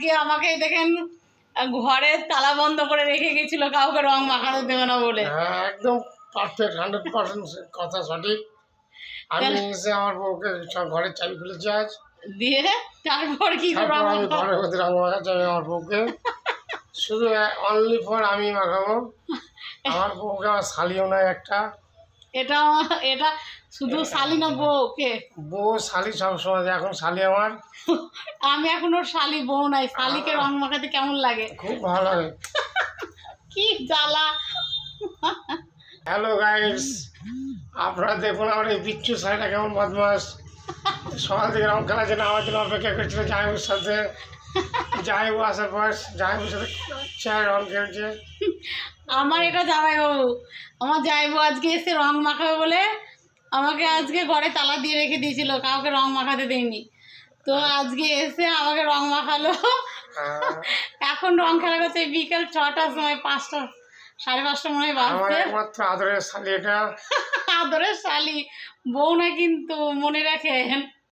আজকে আমাকে দেখেন ঘরে তালা বন্ধ করে রেখে গেছিল কাউকে রং মাখাতে দেবে না বলে। হ্যাঁ একদম পারফেক্ট হান্ড্রেড পার্সেন্ট কথা সঠিক। আমি এসে আমার বউকে ঘরের চাবি খুলেছি আজ। দিয়ে তারপর কি করে আমি ঘরের মধ্যে রঙ মাখাচ্ছি আমি আমার বউকে। শুধু অনলি ফর আমি মাখাবো। আমার বউকে আমার শালিও নয় একটা। এটা এটা শুধু শালি না বউ। কে? বউ শালি সবসময় এখন শালি আমার। আমি এখন ওর শালি বউ নাই। শালিকে রং মাখাতে কেমন লাগে? খুব ভালো লাগে। কি জ্বালা। হ্যালো গাইস আপনারা দেখুন আমার এই বিচ্ছু শাড়িটা কেমন বদমাস। সকাল থেকে রং খেলার জন্য আমার জন্য অপেক্ষা করছিল জাহিবুর সাথে। জাহিবু আসার পর জাহিবুর সাথে চায় রং খেলছে। আমার এটা জামাই বাবু আমার জামাইবাবু আজকে এসে রং মাখাবে বলে আমাকে আজকে ঘরে তালা দিয়ে রেখে দিয়েছিল কাউকে রং মাখাতে দেয়নি। তো আজকে এসে আমাকে রং মাখালো। এখন রং খেলা করছে বিকেল ছটার সময় পাঁচটা সাড়ে পাঁচটা মনে হয় আমার বাজছে একমাত্র আদরের শালি এটা। আদরের শালি। বউ না কিন্তু মনে রাখেন।